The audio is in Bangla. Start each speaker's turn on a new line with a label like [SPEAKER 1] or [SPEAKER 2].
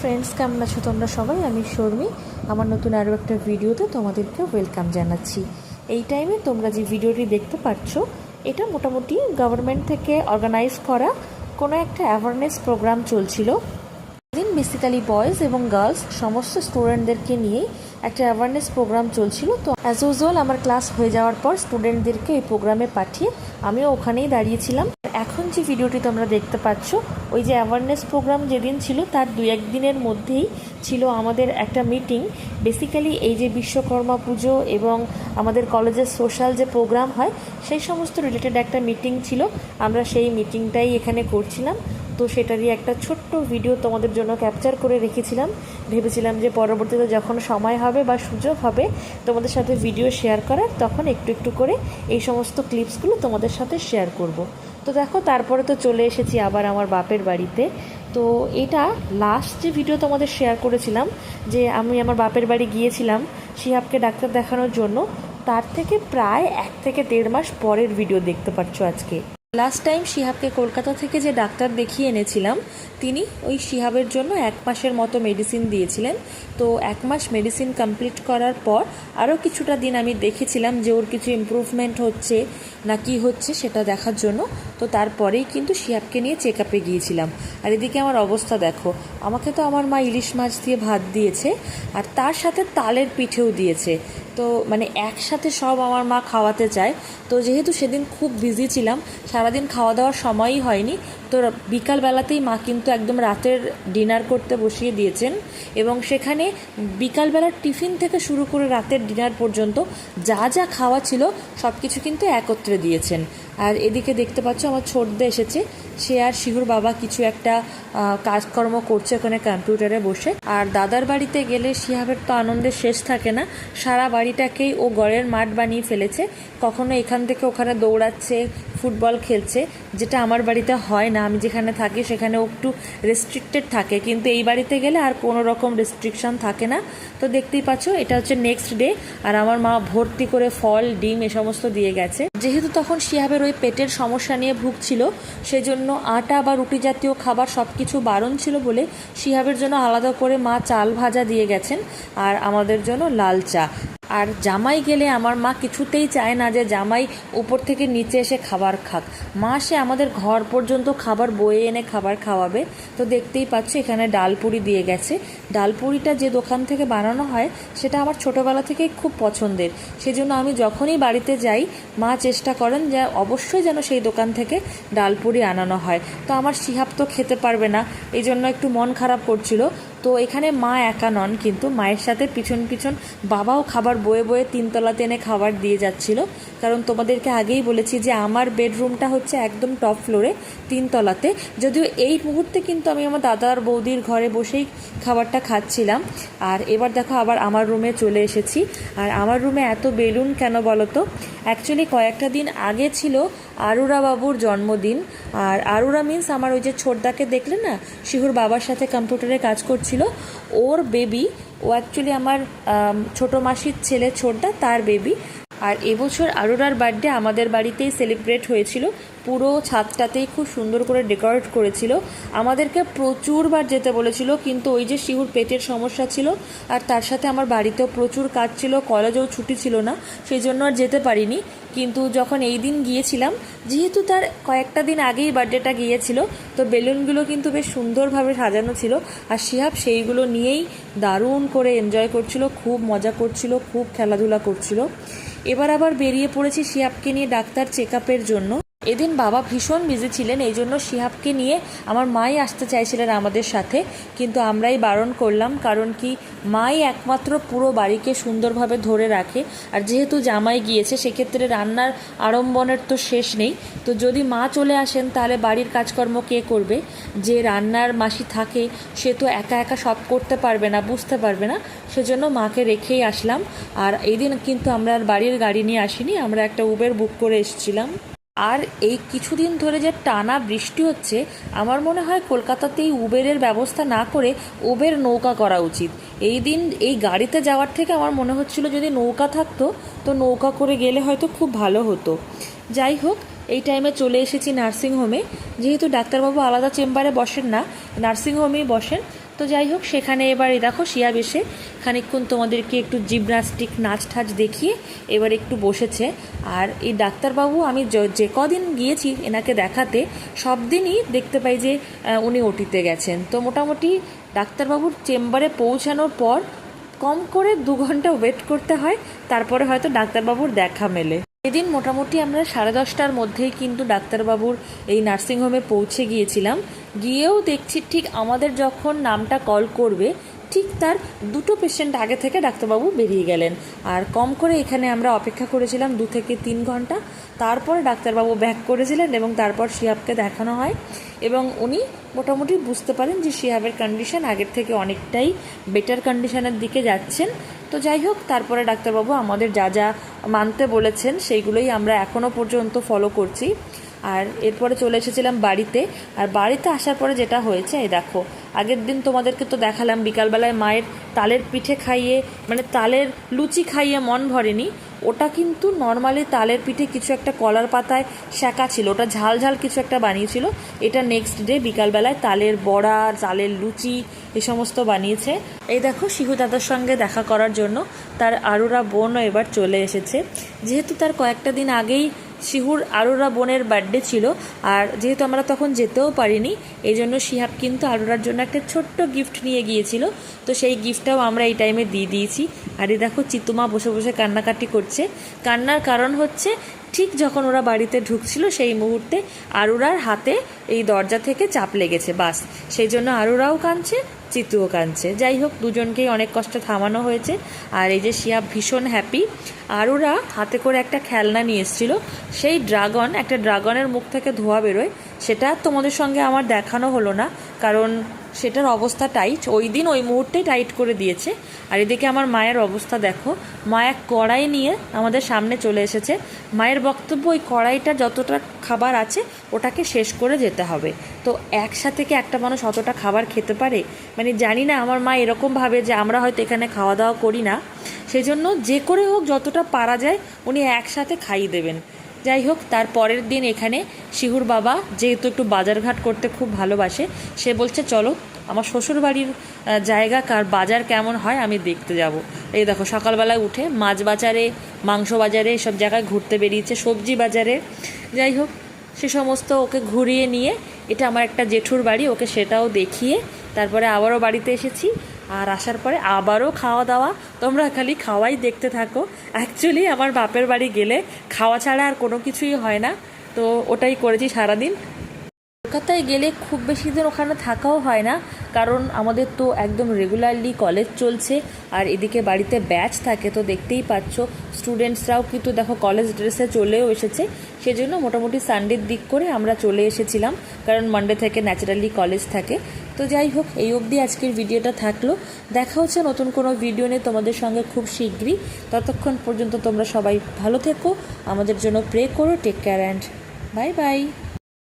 [SPEAKER 1] ফ্রেন্ডস কেমন আছো তোমরা সবাই? আমি শর্মি। আমার নতুন আরও একটা ভিডিওতে তোমাদেরকে ওয়েলকাম জানাচ্ছি। এই টাইমে তোমরা যে ভিডিওটি দেখতে পাচ্ছ এটা মোটামুটি গভর্নমেন্ট থেকে অর্গানাইজ করা কোনো একটা অ্যাওয়ারনেস প্রোগ্রাম চলছিল। দিন বেসিক্যালি বয়েজ এবং গার্লস সমস্ত স্টুডেন্টদেরকে নিয়েই একটা অ্যাওয়ারনেস প্রোগ্রাম চলছিল। তো অ্যাজ ইউজুয়াল আমার ক্লাস হয়ে যাওয়ার পর স্টুডেন্টদেরকে এই প্রোগ্রামে পাঠিয়ে আমিও ওখানেই দাঁড়িয়েছিলাম। এখন যে ভিডিওটি তোমরা দেখতে পাচ্ছ, ওই যে অ্যাওয়ারনেস প্রোগ্রাম যেদিন ছিল, তার দু একদিনের মধ্যেই ছিল আমাদের একটা মিটিং বেসিক্যালি এই যে বিশ্বকর্মা পুজো এবং আমাদের কলেজের সোশ্যাল যে প্রোগ্রাম হয়, সেই সমস্ত রিলেটেড একটা মিটিং ছিল। আমরা সেই মিটিংটাই এখানে করছিলাম। তো সেটারই একটা ছোট্ট ভিডিও তোমাদের জন্য ক্যাপচার করে রেখেছিলাম। ভেবেছিলাম যে পরবর্তীতে যখন সময় হবে বা সুযোগ হবে তোমাদের সাথে ভিডিও শেয়ার করার, তখন একটু একটু করে এই সমস্ত ক্লিপসগুলো তোমাদের সাথে শেয়ার করব। তো দেখো, তারপরে তো চলে এসেছি আবার আমার বাপের বাড়িতে। তো এটা লাস্ট যে ভিডিও তোমাদের শেয়ার করেছিলাম, যে আমি আমার বাপের বাড়ি গিয়েছিলাম শিহাবকে ডাক্তার দেখানোর জন্য, তার থেকে প্রায় এক থেকে দেড় মাস পরের ভিডিও দেখতে পাচ্ছ আজকে। লাস্ট টাইম শিহাবকে কলকাতা থেকে যে ডাক্তার দেখিয়ে এনেছিলাম, তিনি ওই শিহাবের জন্য এক মাসের মতো মেডিসিন দিয়েছিলেন। তো এক মাস মেডিসিন কমপ্লিট করার পর আরও কিছুটা দিন আমি দেখেছিলাম যে ওর কিছু ইম্প্রুভমেন্ট হচ্ছে না কি হচ্ছে সেটা দেখার জন্য। তো তারপরেই কিন্তু শিহাবকে নিয়ে চেক আপে গিয়েছিলাম। আর এদিকে আমার অবস্থা দেখো, আমাকে তো আমার মা ইলিশ মাছ দিয়ে ভাত দিয়েছে, আর তার সাথে তালের পিঠেও দিয়েছে। তো মানে একসাথে সব আমার মা খাওয়াতে চায়। তো যেহেতু সেদিন খুব বিজি ছিলাম, সারাদিন খাওয়া দাওয়ার সময়ই হয়নি, তো বিকালবেলাতেই মা কিন্তু একদম রাতের ডিনার করতে বসিয়ে দিয়েছেন এবং সেখানে বিকালবেলার টিফিন থেকে শুরু করে রাতের ডিনার পর্যন্ত যা যা খাওয়া ছিল সব কিছু কিন্তু একত্রে দিয়েছেন। আর এদিকে দেখতে পাচ্ছ আমার ছোটদে এসেছে। সে আর শিহুর বাবা কিছু একটা কাজকর্ম করছে ওখানে কম্পিউটারে বসে। আর দাদার বাড়িতে গেলে শিহাবের তো আনন্দের শেষ থাকে না। সারা বাড়িটাকেই ও গড়ের মাঠ বানিয়ে ফেলেছে। কখনো এখান থেকে ওখানে দৌড়াচ্ছে, ফুটবল খেলছে, যেটা আমার বাড়িতে হয় না। আমি যেখানে থাকি সেখানে একটু রেস্ট্রিক্টেড থাকে। কিন্তু এই বাড়িতে গেলে আর কোনো রকম রেস্ট্রিকশন থাকে না। তো দেখতেই পাচ্ছ, এটা হচ্ছে নেক্সট ডে আর আমার মা ভর্তি করে ফল, ডিম এ সমস্ত দিয়ে গেছে। যেহেতু তখন শিহাবের ওই পেটের সমস্যা নিয়ে ভুগছিল, সেজন্য আটা বা রুটি জাতীয় খাবার সব কিছু বারণ ছিল বলে শিহাবের জন্য আলাদা করে মা চাল ভাজা দিয়ে গেছেন আর আমাদের জন্য লাল চা। আর জামাই গেলে আমার মা কিছুতেই চায় না যে জামাই উপর থেকে নিচে এসে খাবার খাক। মা সে আমাদের ঘর পর্যন্ত খাবার বয়ে এনে খাবার খাওয়াবে। তো দেখতেই পাচ্ছ এখানে ডালপুরি দিয়ে গেছে। ডালপুরিটা যে দোকান থেকে বানানো হয়, সেটা আমার ছোটোবেলা থেকেই খুব পছন্দের। সেজন্য আমি যখনই বাড়িতে যাই, মা চেষ্টা করেন যে অবশ্যই যেন সেই দোকান থেকে ডালপুরি আনানো হয়। তো আমার শিহাব তো খেতে পারবে না এই জন্য একটু মন খারাপ করছিল। তো এখানে মা একা নন, কিন্তু মায়ের সাথে পিছন পিছন বাবাও খাবার বয়ে বয়ে তিনতলাতে এনে খাবার দিয়ে যাচ্ছিল। কারণ তোমাদেরকে আগেই বলেছি যে আমার বেডরুমটা হচ্ছে একদম টপ ফ্লোরে, তিনতলাতে। যদিও এই মুহূর্তে কিন্তু আমি আমার দাদার বৌদির ঘরে বসেই খাবারটা খাচ্ছিলাম। আর এবার দেখো আবার আমার রুমে চলে এসেছি। আর আমার রুমে এত বেলুন কেন বলো তো? অ্যাকচুয়ালি কয়েকটা দিন আগে ছিল আরুরা বাবুর জন্মদিন। আর আরুরা মিন্স আমার ওই যে ছোটদাকে দেখলে না, শিহুর বাবার সাথে কম্পিউটারে কাজ করছিল। ওর বেবি ও অ্যাকচুয়ালি আমার ছোটো মাসির ছেলে ছোটদা, তার বেবি আর এবছর আরোরার বার্থডে আমাদের বাড়িতেই সেলিব্রেট হয়েছিল। পুরো ছাদটাতেই খুব সুন্দর করে ডেকোরেট করেছিল। আমাদেরকে প্রচুরবার যেতে বলেছিল, কিন্তু ওই যে শিহুর পেটের সমস্যা ছিল, আর তার সাথে আমার বাড়িতেও প্রচুর কাজ ছিল, কলেজেও ছুটি ছিল না, সেই জন্য আর যেতে পারিনি। কিন্তু যখন এই দিন গিয়েছিলাম, যেহেতু তার কয়েকটা দিন আগেই বার্থডেটা গিয়েছিল, তো বেলুনগুলো কিন্তু বেশ সুন্দরভাবে সাজানো ছিল, আর শিহাব সেইগুলো নিয়েই দারুণ করে এনজয় করছিল, খুব মজা করছিল, খুব খেলাধুলা করছিল। এবার আবার বেরিয়ে পড়েছি শিহাবকে নিয়ে ডাক্তার চেক আপের জন্য। এদিন বাবা ভীষণ বিজি ছিলেন, এই জন্য শিহাবকে নিয়ে আমার মাই আসতে চাইছিলেন আমাদের সাথে, কিন্তু আমরাই বারণ করলাম, কারণ কি মাই একমাত্র পুরো বাড়িকে সুন্দরভাবে ধরে রাখে, আর যেহেতু জামাই গিয়েছে, সেক্ষেত্রে রান্নার আড়ম্বনের তো শেষ নেই, তো যদি মা চলে আসেন, তাহলে বাড়ির কাজকর্ম কে করবে? যে রান্নার মাসি থাকে, সে তো একা একা সব করতে পারবে না, বুঝতে পারবে না, সেজন্য মাকে রেখেই আসলাম, আর এই দিন কিন্তু আমরা আর বাড়ির গাড়ি নিয়ে আসিনি, আমরা একটা উবের বুক করে এসেছিলাম। আর এই কিছুদিন ধরে যে টানা বৃষ্টি হচ্ছে, আমার মনে হয় কলকাতাতেই উবেরের ব্যবস্থা না করে উবের নৌকা করা উচিত। এই দিন এই গাড়িতে যাওয়ার থেকে আমার মনে হচ্ছিল যদি নৌকা থাকতো, তো নৌকা করে গেলে হয়তো খুব ভালো হতো। যাই হোক, এই টাইমে চলে এসেছি নার্সিংহোমে। যেহেতু ডাক্তারবাবু আলাদা চেম্বারে বসেন না, নার্সিংহোমেই বসেন। তো যাই হোক, সেখানে এবার দেখো শিয়া বেশে খানিকক্ষণ তোমাদেরকে একটু জিমনাস্টিক, নাচ ঠাচ দেখিয়ে এবার একটু বসেছে। আর এই ডাক্তারবাবু, আমি যে কদিন গিয়েছি এনাকে দেখাতে, সব দিনই দেখতে পাই যে উনি ওটিতে গেছেন। তো মোটামুটি ডাক্তারবাবুর চেম্বারে পৌঁছানোর পর কম করে দু ঘণ্টা ওয়েট করতে হয়, তারপরে হয়তো ডাক্তারবাবুর দেখা মেলে। এদিন মোটামুটি আমরা সাড়ে দশটার মধ্যেই কিন্তু ডাক্তারবাবুর এই নার্সিংহোমে পৌঁছে গিয়েছিলাম। গিয়েও দেখছি ঠিক আমাদের যখন নামটা কল করবে ঠিক তার দুটো পেশেন্ট আগে থেকে ডাক্তারবাবু বেরিয়ে গেলেন। আর কম করে এখানে আমরা অপেক্ষা করেছিলাম দু থেকে তিন ঘণ্টা। তারপরে ডাক্তারবাবু ব্যাক করেছিলেন এবং তারপর শিহাবকে দেখানো হয় এবং উনি মোটামুটি বুঝতে পারেন যে শিহাবের কন্ডিশন আগের থেকে অনেকটাই বেটার কন্ডিশনের দিকে যাচ্ছেন। তো যাই হোক, তারপরে ডাক্তারবাবু আমাদের যা যা মানতে বলেছেন, সেইগুলোই আমরা এখনও পর্যন্ত ফলো করছি। আর এরপরে চলে এসেছিলাম বাড়িতে। আর বাড়িতে আসার পরে যেটা হয়েছে, এই দেখো, আগের দিন তোমাদেরকে তো দেখালাম, বিকালবেলায় মায়ের তালের পিঠে খাইয়ে মানে তালের লুচি খাইয়ে মন ভরেনি। ওটা কিন্তু নর্মালি তালের পিঠে কিছু একটা কলার পাতায় শেঁকা ছিল, ওটা ঝাল ঝাল কিছু একটা বানিয়েছিল। এটা নেক্সট ডে বিকালবেলায় তালের বড়া, তালের লুচি, এ সমস্ত বানিয়েছে। এই দেখো, শিহু দাদার সঙ্গে দেখা করার জন্য তার আরুরা বোনও এবার চলে এসেছে। যেহেতু তার কয়েকটা দিন আগেই শিহুর আরোরা বোনের বার্থডে ছিল, আর যেহেতু আমরা তখন যেতেও পারিনি এই জন্য শিহাব কিন্তু আরোরার জন্য একটা ছোট্ট গিফট নিয়ে গিয়েছিল। তো সেই গিফটটাও আমরা এই টাইমে দিয়ে দিয়েছি। আর এই দেখো চিতুমা বসে বসে কান্নাকাটি করছে। কান্নার কারণ হচ্ছে, ঠিক যখন ওরা বাড়িতে ঢুকছিল, সেই মুহূর্তে আরুরার হাতে এই দরজা থেকে চাপ লেগেছে, বাস। সেই জন্য আরুরাও কাঁদছে, চিতুও কাঁদছে। যাই হোক, দুজনকেই অনেক কষ্টে থামানো হয়েছে। আর এই যে শিয়া ভীষণ হ্যাপি আরুরা হাতে করে একটা খেলনা নিয়ে এসেছিল। সেই ড্রাগন, একটা ড্রাগনের মুখ থেকে ধোয়া বেরোয়। সেটা তোমাদের সঙ্গে আমার দেখানো হলো না, কারণ সেটার অবস্থা টাইট ওই দিন ওই মুহূর্তেই টাইট করে দিয়েছে। আর এদিকে আমার মায়ের অবস্থা দেখো। মা এক কড়াই নিয়ে আমাদের সামনে চলে এসেছে। মায়ের বক্তব্য, ওই কড়াইটা যতটা খাবার আছে, ওটাকে শেষ করে যেতে হবে। তো একসাথে কি একটা মানুষ অতটা খাবার খেতে পারে? মানে জানি না, আমার মা এরকম ভাবে যে আমরা হয়তো এখানে খাওয়া দাওয়া করি না। সেজন্য যে করে হোক যতটা পারা যায়, উনি একসাথে খাইয়ে দেবেন। যাই হোক, তার পরের দিন এখানে শিহুর বাবা যেহেতু একটু বাজারঘাট করতে খুব ভালোবাসে, সে বলছে, চলো, আমার শ্বশুর বাড়ির জায়গা কার বাজার কেমন হয় আমি দেখতে যাব। এই দেখো, সকালবেলায় উঠে মাছ বাজারে, মাংস বাজারে সব জায়গায় ঘুরতে বেরিয়েছে, সবজি বাজারে। যাই হোক, সে সমস্ত ওকে ঘুরিয়ে নিয়ে, এটা আমার একটা জেঠুর বাড়ি, ওকে সেটাও দেখিয়ে তারপরে আবারও বাড়িতে এসেছি। আর আসার পরে আবারও খাওয়া দাওয়া। তোমরা খালি খাওয়াই দেখতে থাকো। অ্যাকচুয়ালি আমার বাপের বাড়ি গেলে খাওয়া ছাড়া আর কোনো কিছুই হয় না। তো ওটাই করেছি সারাদিন। কলকাতায় গেলে খুব বেশি দিন ওখানে থাকাও হয় না। কারণ আমাদের তো একদম রেগুলারলি কলেজ চলছে, আর এদিকে বাড়িতে ব্যাচ থাকে, তো দেখতেই পাচ্ছ স্টুডেন্টসরাও কিন্তু দেখো কলেজ ড্রেসে চলেও এসেছে। সেজন্য মোটামুটি সানডের দিক করে আমরা চলে এসেছিলাম, কারণ মানডে থেকে ন্যাচারালি কলেজ থাকে। তো যাই হোক, এই অবধি আজকের ভিডিওটা থাকল। দেখা হচ্ছে নতুন কোনো ভিডিও নিয়ে তোমাদের সঙ্গে খুব শীঘ্রই। ততক্ষণ পর্যন্ত তোমরা সবাই ভালো থেকো। আমাদের জন্য প্রে করো take care and bye bye